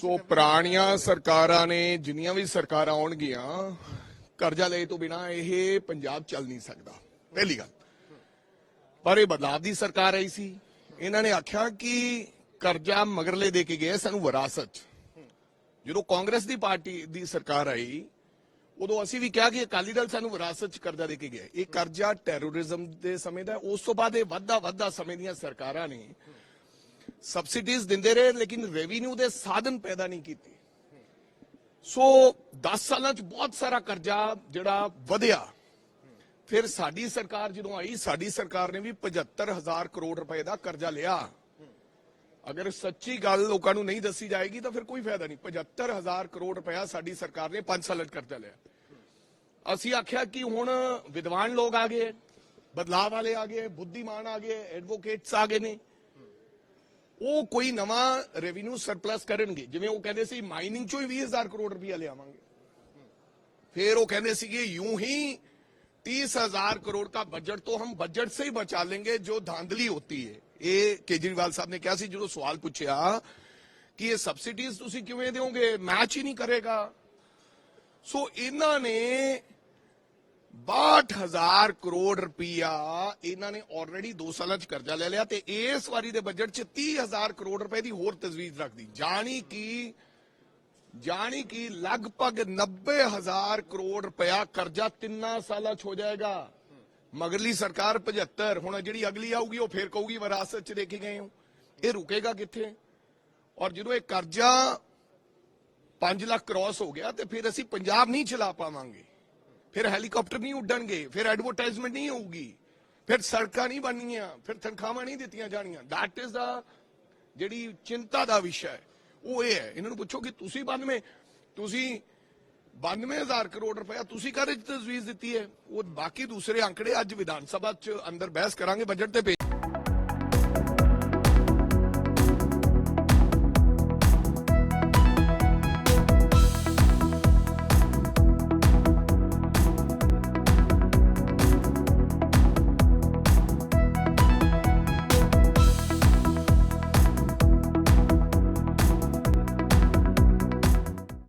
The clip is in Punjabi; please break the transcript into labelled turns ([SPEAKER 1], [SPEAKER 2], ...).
[SPEAKER 1] ਸੋ ਪੁਰਾਣੀਆਂ ਸਰਕਾਰਾਂ ਨੇ, ਜਿੰਨੀਆਂ ਵੀ ਸਰਕਾਰਾਂ ਆਉਣਗੀਆਂ, ਕਰਜ਼ਾ ਲੈ ਤੋਂ ਬਿਨਾ ਇਹ ਪੰਜਾਬ ਚੱਲ ਨਹੀਂ ਸਕਦਾ। ਪਹਿਲੀ ਗੱਲ। ਪਰ ਇਹ ਬਦਲਾਵ ਦੀ ਸਰਕਾਰ ਆਈ ਸੀ। ਇਹਨਾਂ ਨੇ ਆਖਿਆ ਕਿ ਕਰਜ਼ਾ ਮਗਰਲੇ ਦੇ ਕੇ ਗਏ, ਸਾਨੂੰ ਵਿਰਾਸਤ। 'ਚ। ਜਦੋਂ ਕਾਂਗਰਸ ਦੀ ਪਾਰਟੀ ਦੀ ਸਰਕਾਰ ਆਈ, ਉਦੋਂ ਅਸੀਂ ਵੀ ਕਿਹਾ ਕਿ ਅਕਾਲੀ ਦਲ ਸਾਨੂੰ ਵਿਰਾਸਤ 'ਚ ਕਰਜ਼ਾ ਦੇ ਕੇ ਗਿਆ। ਇਹ ਕਰਜ਼ਾ ਟੈਰੋਰਿਜ਼ਮ ਦੇ ਸਮੇਂ ਦਾ ਉਸ ਤੋਂ ਬਾਅਦ ਇਹ ਵੱਧਦਾ ਵੱਧਦਾ ਸਮੇਂ ਦੀਆਂ ਸਰਕਾਰਾਂ ਨੇ ਸਬਸਿਡੀਜ਼ ਦਿੰਦੇ ਰਹੇ, ਲੇਕਿਨ ਰੈਵਨਿਊ ਦੇ ਸਾਧਨ ਪੈਦਾ ਨਹੀਂ ਕੀਤੇ। ਸੋ 10 ਸਾਲਾਂ 'ਚ ਬਹੁਤ ਸਾਰਾ ਕਰਜ਼ਾ ਜਿਹੜਾ ਵਧਿਆ। ਫਿਰ ਸਾਡੀ ਸਰਕਾਰ ਜਦੋਂ ਆਈ, ਸਾਡੀ ਸਰਕਾਰ ਨੇ ਵੀ 75000 ਕਰੋੜ ਰੁਪਏ ਦਾ ਕਰਜ਼ਾ ਲਿਆ। ਅਗਰ ਸੱਚੀ ਗੱਲ ਲੋਕਾਂ ਨੂੰ ਨਹੀਂ ਦੱਸੀ ਜਾਏਗੀ, ਤਾਂ ਫਿਰ ਕੋਈ ਫਾਇਦਾ ਨਹੀਂ। 75000 ਕਰੋੜ ਰੁਪਇਆ ਸਾਡੀ ਸਰਕਾਰ ਨੇ 5 ਸਾਲਾਂ 'ਚ ਕਰਜ਼ਾ ਲਿਆ। ਅਸੀਂ ਆਖਿਆ ਕਿ ਹੁਣ ਵਿਦਵਾਨ ਲੋਕ ਆ ਗਏ ਬਦਲਾਅ ਵਾਲੇ ਆ ਗਏ, ਬੁੱਧੀਮਾਨ ਆ ਗਏ ਐਡਵੋਕੇਟਸ ਆ ਗਏ ਨੇ। ਉਹ ਕੋਈ ਨਵਾਂ ਰੈਵਨਿਊ ਸਰਪਲਸ ਕਰਨਗੇ ਜਿਵੇਂ ਉਹ ਕਹਿੰਦੇ ਸੀ ਮਾਈਨਿੰਗ ਚੋਂ ਹੀ 20000 ਕਰੋੜ ਰੁਪਇਆ ਲਿਆਵਾਂਗੇ फिर वो कहने से कि यूं ही तीस हजार करोड़ का बजट तो हम बजट से ही बचा लेंगे जो धांधली होती है ये केजरीवाल साहब ने क्या सी जो सवाल पूछा कि ये सब्सिडीज ਤੁਸੀਂ ਕਿਵੇਂ ਦਿਓਗੇ ਮੈਚ ਹੀ ਨਹੀਂ ਕਰੇਗਾ ਸੋ ਇਹਨਾਂ ਨੇ 62000 ਕਰੋੜ ਰੁਪਇਆ ਇਹਨਾਂ ਨੇ ਆਲਰੇਡੀ 2 ਸਾਲਾਂ ਚ ਕਰਜ਼ਾ ਲੈ ਲਿਆ ਤੇ ਇਸ ਵਾਰੀ ਦੇ ਬਜਟ ਚ 30000 ਕਰੋੜ ਰੁਪਏ ਦੀ ਹੋਰ ਤਜਵੀਜ਼ ਰੱਖਦੀ ਜਾਣੀ ਕਿ ਜਾਣੀ ਕਿ ਲਗਭਗ 90000 ਕਰੋੜ ਰੁਪਇਆ ਕਰਜ਼ਾ ਤਿੰਨਾਂ ਸਾਲਾਂ ਚ ਹੋ ਜਾਏਗਾ। ਮਗਰਲੀ ਸਰਕਾਰ 75 ਹੁਣ ਜਿਹੜੀ ਅਗਲੀ ਆਊਗੀ ਉਹ ਫੇਰ ਕਹੂਗੀ, ਵਿਰਾਸਤ ਚ ਦੇ ਕੇ ਗਏ ਹੋ। ਇਹ ਰੁਕੇਗਾ ਕਿੱਥੇ? ਔਰ ਜਦੋਂ ਇਹ ਕਰਜ਼ਾ 5 ਲੱਖ ਕ੍ਰਾਸ ਹੋ ਗਿਆ ਤੇ ਫਿਰ ਅਸੀਂ ਪੰਜਾਬ ਨਹੀਂ ਚਲਾ ਪਾਵਾਂਗੇ। ਫਿਰ ਹੈਲੀਕਾਪਟਰ ਨਹੀਂ ਉੱਡਣਗੇ, ਫਿਰ ਐਡਵਰਟਾਈਜ਼ਮੈਂਟ ਨਹੀਂ ਹੋਊਗੀ। ਫਿਰ ਸੜਕਾਂ ਨਹੀਂ ਬਣਨੀਆਂ, ਫਿਰ ਤਨਖਾਹਾਂ ਨਹੀਂ ਦਿੱਤੀਆਂ ਜਾਣੀਆਂ। ਦੈਟ ਇਜ਼ ਦਾ ਜਿਹੜੀ ਚਿੰਤਾ ਦਾ ਵਿਸ਼ਾ ਹੈ। ਉਹ ਇਹ ਹੈ। ਇਹਨਾਂ ਨੂੰ ਪੁੱਛੋ ਕਿ ਤੁਸੀਂ 92 ਤੁਸੀਂ 92000 ਕਰੋੜ ਰੁਪਇਆ ਤੁਸੀਂ ਕਾਹਦੇ ਚ ਤਜਵੀਜ਼ ਦਿੱਤੀ ਹੈ? ਉਹ ਬਾਕੀ ਦੂਸਰੇ ਅੰਕੜੇ ਅੱਜ ਵਿਧਾਨ ਸਭਾ ਚ ਅੰਦਰ ਬਹਿਸ ਕਰਾਂਗੇ ਬਜਟ ਤੇ